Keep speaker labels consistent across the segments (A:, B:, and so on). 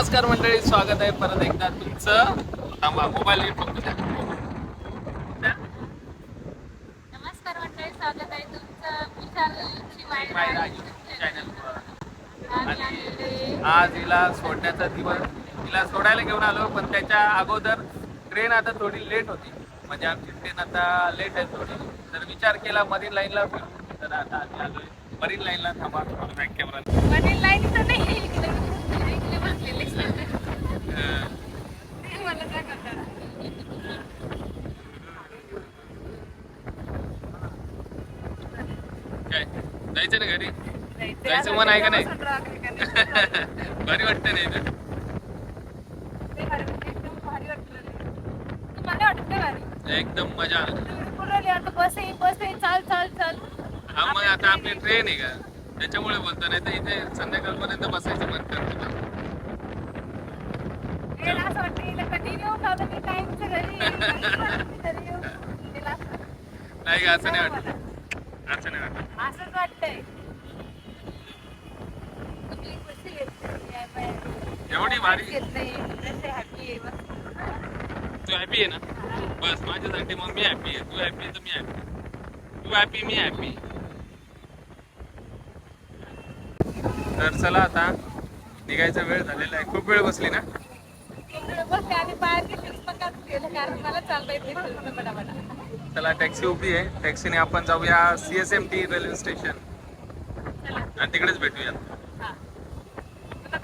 A: नमस्कार मंडळी स्वागत आहे परत एकदा तुमचं थांबा मोबाईल द्या.
B: नमस्कार मंडळी स्वागत आहे तुमचं
A: आज हिला सोडण्याचा दिवस हिला सोडायला घेऊन आलो पण त्याच्या अगोदर ट्रेन आता थोडी लेट होती. म्हणजे आमची ट्रेन आता लेट आहे थोडी. तर विचार केला मरीन लाईनला तर आता आलोय. मरीन लाईनला थांबा बॅक कॅमेरा
B: मनील लाईन काय?
A: जायचं ना घरी? जायचं मन आहे का नाही? भारी वाटतं नाही तर एकदम मजा
B: बस आहे बस आहे चाल चाल चाल.
A: हा मग आता आपली ट्रेन आहे. का? त्याच्यामुळे बोलतो नाही तर इथे संध्याकाळपर्यंत बसायचं मन करतो.
B: याला असं वाटतं हिला कधी नेऊ का? मी टाइमच्या घरी येईन. घरी येऊ. हिला असं-
A: नाही का असं नाही वाटत. असं नाही वाटत.
B: असंच वाटतंय. घेतली आहे
A: एवढी भारी.
B: घेत नाही कसे हॅपी आहे बस
A: तू हॅपी आहे ना? बस माझ्यासाठी मग मी हॅपी आहे. तू हॅपी तर मी हॅपी तू हॅपी मी हॅपी तर चला आता निघायचा वेळ झालेला आहे. खूप वेळ बसली ना? चला टॅक्सी उभी आहे. टॅक्सीने आपण जाऊया C S M T railway station आणि तिकडेच भेटूया
B: हा. तुला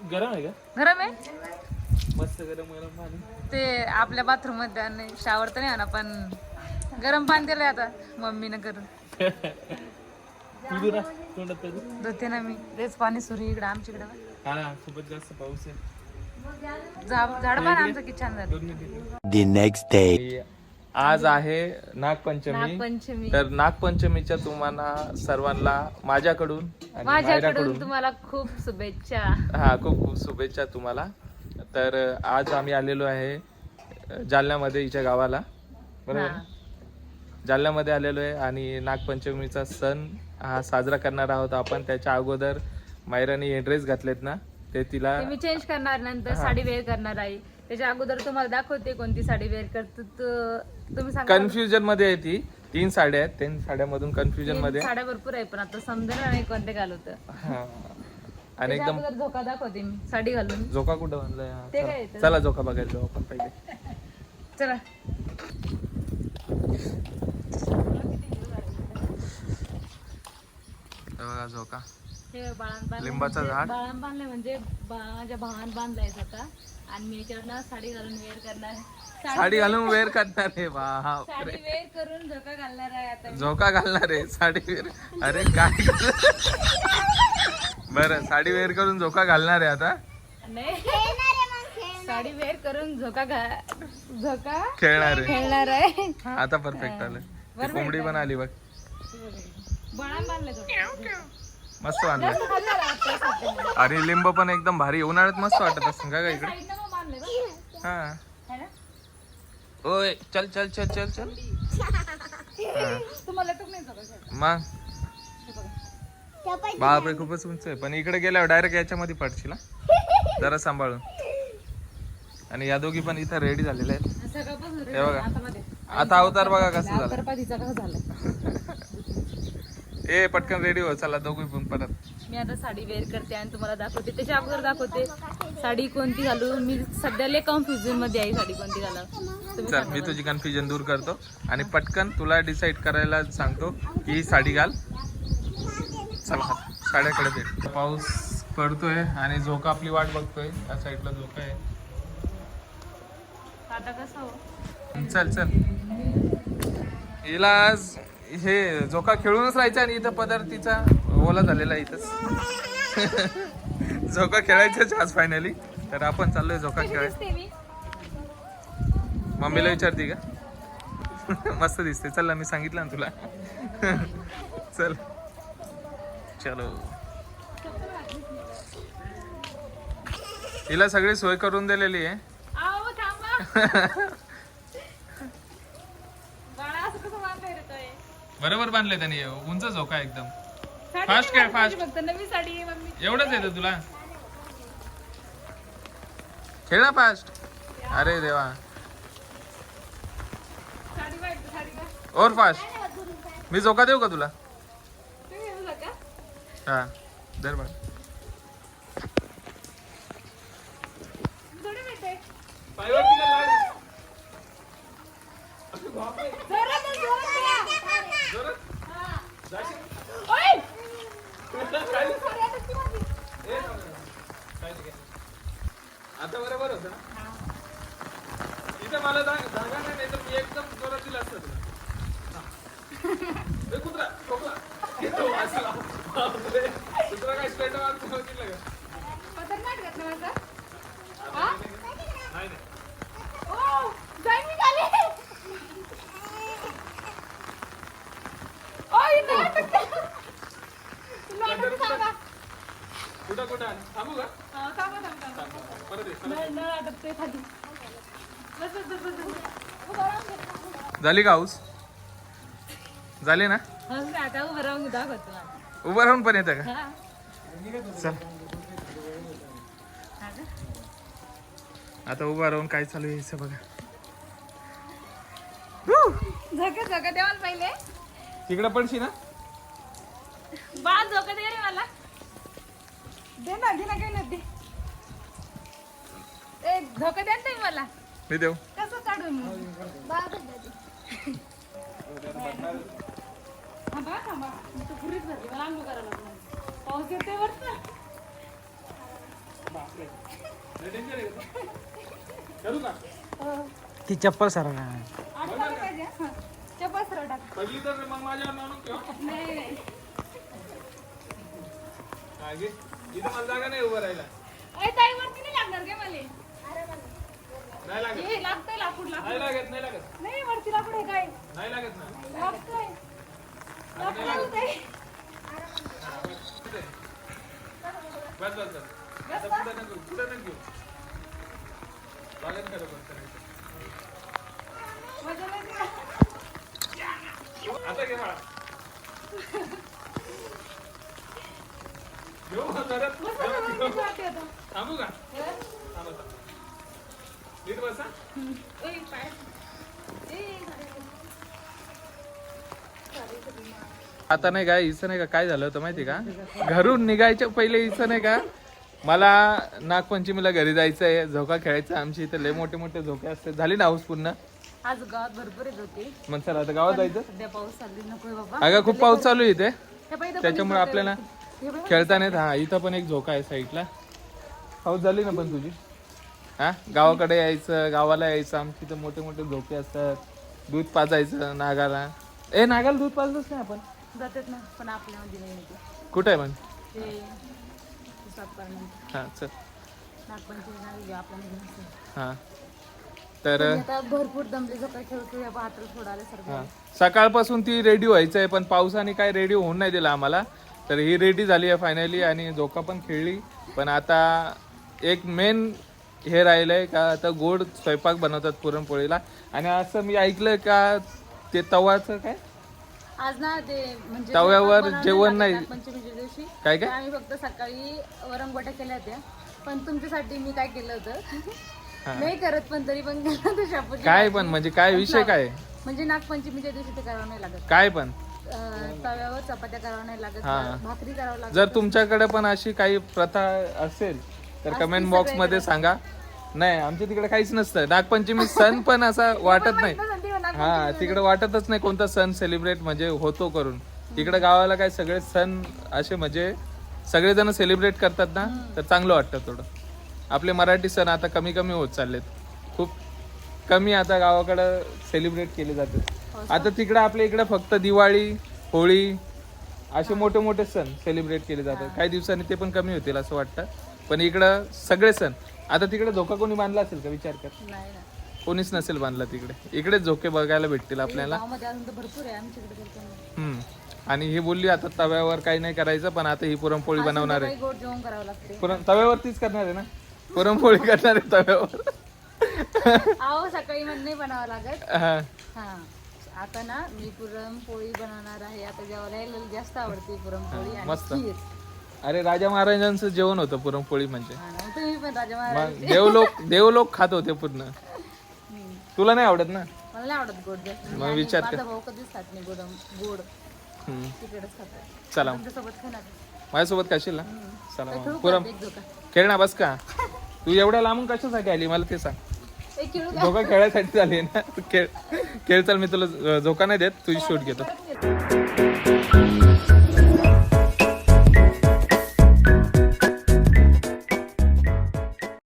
A: गरम आहे का?
B: गरम आहे?
A: मस्त गरम गरम पाणी.
B: ते आपल्या बाथरूममध्ये आणि शावर तर नाही आणा पण गरम पाणी दिलंय आता मम्मीनं करून.
A: तुझू ना तोंडात तुझू
B: धुते ना मी. तेच पाणी सुरू इकडे आमच्याकडे
A: हा खूपच जास्त पाऊस आहे.
B: झाड पण आमचं किती छान झालं.
A: दोन मिनिटं.
C: the next day.
A: आज आहे नागपंचमी.
B: नागपंचमी.
A: तर नागपंचमीच्या तुम्हाला सर्वांना माझ्याकडून आणि
B: माझ्याकडून
A: मायराकडून
B: तुम्हाला खूप शुभेच्छा.
A: हा खूप खूप शुभेच्छा तुम्हाला. तर आज आम्ही आलेलो आहे अ, जालन्यामध्ये हिच्या गावाला. बरोबर. जालन्यामध्ये आलेलो आहे आणि नागपंचमीचा सण हा साजरा करणार आहोत आपण. त्याच्या अगोदर मायराने हे ड्रेस घातलेत ना ते तिला
B: ते मी चेंज करणार नंतर साडी वेअर करणार आहे. त्याच्या अगोदर तुम्हाला दाखवते कोणती साडी वेअर करतो त- तुम्ही सांगा.
A: कन्फ्युजनमध्ये आहे ती. तीन साड्या आहेत. तीन साड्यामधून कन्फ्युजनमध्ये.
B: साड्या भरपूर आहे पण आता समजेल नाही कोणते घालवत.
A: हा. आणि
B: त्याच्या
A: एकदम
B: अगोदर झोका दाखवते मी साडी घालून.
A: झोका कुठं बांधलाय हा,
B: ते
A: चला.
B: काय येतं?
A: चला झोका बघायला जाऊ आपण पहिले.
B: चला.
A: हे बघा झोका.
B: हे बाळान बांधले
A: लिंबाचं
B: म्हणजे-
A: झाड?
B: बाळान बांधले म्हणजे बा- माझ्या भावान बांधलाय आता. आणि मी याच्यावर साडी घालून वेअर करणार.
A: साडी घालून वेअर करणार आहे बाप
B: साडी वेअर करून झोका घालणार आहे आता
A: झोका घालणार आहे साडी वेअर. अरे काय? बर साडी वेअर करून झोका घालणार आहे आता.
B: नाही. साडी वेअर करून झोका घा झोका
A: खेळणार आहे.
B: खेळणार आहे.
A: हा, आता परफेक्ट आलं. ती कोंबडी पण आली बघ.
B: बाळान बांधले झोका.
A: मस्त बांधलं. अरे लिंब पण एकदम भारी उन्हाळ्यात मस्त वाटत असं का इकडे. हा
B: है ना?
A: ओय चल चल चल चल चल हा.
B: तुम्हाला टूक नाही झोका खेळता.
A: मग
B: हे बघा.
A: बापरे खूपच उंच आहे पण इकडे गेल्यावर डायरेक्ट याच्यामध्ये पडशील? जरा सांभाळून आणि या दोघी पण इथं रेडी झालेल्या आहेत हे बघा.
B: आता मध्ये
A: आता अवतार बघा कसं झालं
B: तर पाठीचा कसं झालं
A: ए पटकन रेडी हो चला दोघी पण परत.
B: मी आता साडी वेअर करते आणि तुम्हाला दाखवते. त्याच्या अगोदर दाखवते. साडी कोणती घालू? मी सध्या लय कन्फ्युजनमध्ये आहे साडी कोणती घाला तुम्ही
A: चल
B: सांगा
A: मी
B: मला.
A: तुझी कन्फ्युजन दूर करतो. आणि पटकन तुला डिसाईड करायला सांगतो की ही साडी घाल. चला साड्याकडे दे. पाऊस पडतोय आणि झोका आपली वाट बघतोय. या साईडला झोका आहे.
B: आता कसं हो?
A: चल चल. हिला आज हे झोका खेळूनच राहायचा आणि इथं पदार्थ तिचा ओला झालेला आहे इथंच. झोका खेळायचाच आज फायनली तर आपण चाललोय झोका खेळाय
B: दिसते मी?
A: मम्मीला विचारते का? मस्त दिसते. चल मी सांगितलं ना तुला. चल. चलो. हिला सगळी सोय करून दिलेली आहे
B: आओ थांबा बाळा असं कसं बांधलंय रे तोय?
A: बरोबर बांधले त्याने. उंच झोका एकदम.
B: नाही
A: काय.
B: फक्त नवी साडी आहे मम्मी.
A: एवढंच येतं तुला? खेळ ना फास्ट अरे देवा.
B: साडी वाईट साडी का?
A: और फास्ट मी झोका देऊ का तुला?
B: तुम्ही येऊ नका.
A: हा बघ
B: थोडी मिळते
A: आता बरोबर होतं ना इथं मला जा- जागा नाही नाही तर मी एकदम जोरात दिलं असतं तुला. हा. ए, कुत्रा खोकला. येतो वासला. बापरे. कुत्रा काय स्ट्रेट मारतो बघितलं का
B: खतरनाक घातलं माझं
A: नाही नाही
B: ओ जाई मी खाली ओ इथं अटकलं. तुला अटकलं थांबा.
A: कुठं कुठं थांबू का
B: हा, थांबा, थांबा, थांबा.
A: परत ये.
B: नळ नळ अटकतोय खाली बस बस बस बस बस. उभं राहून घे.
A: झाली का हाऊस? झाली ना?
B: हस ना, आता उभं राहून दाखवत
A: उभं राहून पण येतं का?
B: हा.
A: चल.
B: हा?
A: आता उभं राहून काय चालू आहे हे बघा.
B: झोका झोका मला पहिले.
A: तिकडं पडशी ना?
B: बाळ झोका दे रे मला. दे ना दे ना काही नाही दे. ए झोका द्या ना तुम्ही मला.
A: मी देऊ.
B: कसं काढू मी थांबा थांबा. मी तर पुरीच भरली. मला अंघोळ करायला लागणार पाऊस येतोय वरतं
A: करू का
D: ती चप्पल सर
B: आठवलं पाहिजे हं. चप्पल सरळ टाक.
A: पडली तर मग माझ्यावर नाव नको
B: नाही नाही.
A: काय गे? इथं मला जागा नाही उभं राहायला.
B: ए ताई वरती नाही लागणार काय मला.
A: नाही लागत
B: हे लागतंय लाकूड लाकूड
A: नाही लागत नाही लागत
B: नाही वरती लाकूड आहे काय
A: नाही लागत ना
B: लागतंय लाकूड लागतंय.
A: बस बस बस आता पुढं नको पुढं नको घेऊ. लागत खरं पण करायचं.
B: मजा नाही का?
A: आता घे बाळा घेऊ परत.
B: बस, बस, बस, बस, वाटते आता.
A: थांबू का
B: हे?
A: नीट बसा. आता नाही का हिचं नाही का काय झालं होतं माहिती का? घरून निघायच्या पहिले हिचं नाही का मला नागपंचमीला घरी जायचं आहे झोका खेळायचा आमची इथे लय मोठे मोठे झोके असते झाली ना हाऊस पूर्ण?
B: आज गावात भरपूर येत होते
A: मग चला आता गावात जायचं?
B: सध्या पाऊस बाबा.
A: अगं खूप पाऊस चालू आहे इथे.
B: हे
A: त्याच्यामुळे आपल्याला
B: हे.
A: खेळता नाही येत. हा इथं पण एक झोका आहे साईडला. पाऊस झाली ना पण तुझी? हा? गावाकडे यायचं गावाला यायचं आमच्या इथं मोठे मोठे झोके असतात. दूध पाजायचं नागाला. ए नागाला दूध पाजलंच नाही आपण?
B: जातात ना पण येते.
A: कुठं आहे पण? हा चल. हा. तर
B: भरपूर दमले सकाळी खेळतो या हाताला सोडायला सर्व
A: हा. सकाळपासून ती रेडी व्हायचं आहे पण पावसाने काय रेडी होऊन नाही दिला आम्हाला. तर ही रेडी झाली आहे फायनली आणि झोका पण खेळली. पण आता एक मेन हे राहिलंय का? आता गोड स्वयंपाक बनवतात पुरणपोळीला. आणि असं मी ऐकलं का ते तवाचं काय?
B: आज ना ते म्हणजे
A: तव्यावर जेवण नाही.
B: नागपंचमीच्या दिवशी.
A: काय काय?
B: आम्ही फक्त सकाळी वरंगोट्या केल्या होत्या. पण तुमच्यासाठी मी काय केलं होतं? नाही करत पण तरी पण केलं तर शापूची
A: काय
B: भाजी.
A: पण म्हणजे काय विषय काय?
B: म्हणजे नागपंचमीच्या दिवशी ते करावं नाही लागत.
A: काय पण?
B: अं, तव्यावर चपात्या करावं नाही लागत
A: हा.
B: भाकरी करावं लागत.
A: जर तुमच्याकडे पण अशी काही प्रथा असेल तर कमेंट बॉक्समध्ये सांगा. नाही आमच्या तिकडे काहीच नसतं. नागपंचमी सण पण असा वाटत नाही. हा तिकडे वाटतच नाही कोणता सण सेलिब्रेट म्हणजे होतो करून. तिकडे गावाला काय सगळे सण असे म्हणजे सगळेजण सेलिब्रेट करतात ना तर चांगलं वाटतं थोडं. आपले मराठी सण आता कमी कमी होत चाललेत. खूप कमी आता गावाकडं सेलिब्रेट केले जातात. आता तिकडे आपल्या इकडे फक्त दिवाळी होळी असे मोठे मोठे सण सेलिब्रेट केले जातात. काही दिवसांनी ते पण कमी होतील असं वाटतं. पण इकडं सगळे सण. आता तिकडे धोका कोणी बांधला असेल का? विचार कर.
B: नाही ना.
A: कोणीच नसेल बांधला तिकडे. इकडेच झोके बघायला भेटतील आपल्याला.
B: गावामध्ये अजून तर भरपूर आहे. आमच्याकडे करतो आम्ही.
A: हम्म. आणि ही बोलली आता तव्यावर काही नाही करायचं पण आता ही पुरणपोळी बनवणार आहे.
B: काही गोड जेवण करावं लागते
A: पुरण तव्यावरतीच करणार आहे ना? पुरणपोळी करणार आहे तव्यावर.
B: आहो सकाळी मग नाही बनावं लागत.
A: हा.
B: हा. आता ना मी पुरणपोळी बनवणार आहे. आता जेवायला जास्त आवडते पुरणपोळी आणि
A: मस्त.
B: खीर.
A: अरे राजा महाराजांचं जेवण होतं पुरणपोळी म्हणजे.
B: हा ना, तुम्ही पण राजा महाराज.
A: मग देवलोक देवलोक खात होते पूर्ण. तुला नाही आवडत ना?
B: मला नाही आवडत गोड जास्त.
A: मग
B: आणि
A: विचार कर.
B: माझा भाऊ कधीच खात नाही गोड गोड.
A: हम्म.
B: तिकडेच खातात
A: चला.
B: तुमच्यासोबत खाणार.
A: माझ्यासोबत खाशील ना? चला मग.
B: खेळू
A: पुरण
B: का एक झोका
A: खेळ ना बस का? तू एवढ्या लांबून कशासाठी आली? मला ते सांग.
B: एक खेळू का?
A: झोका खेळायसाठी झाली ना? खेळ खेळ चल मी तुला अं, झोका नाही देत. तुझी शूट घेतो.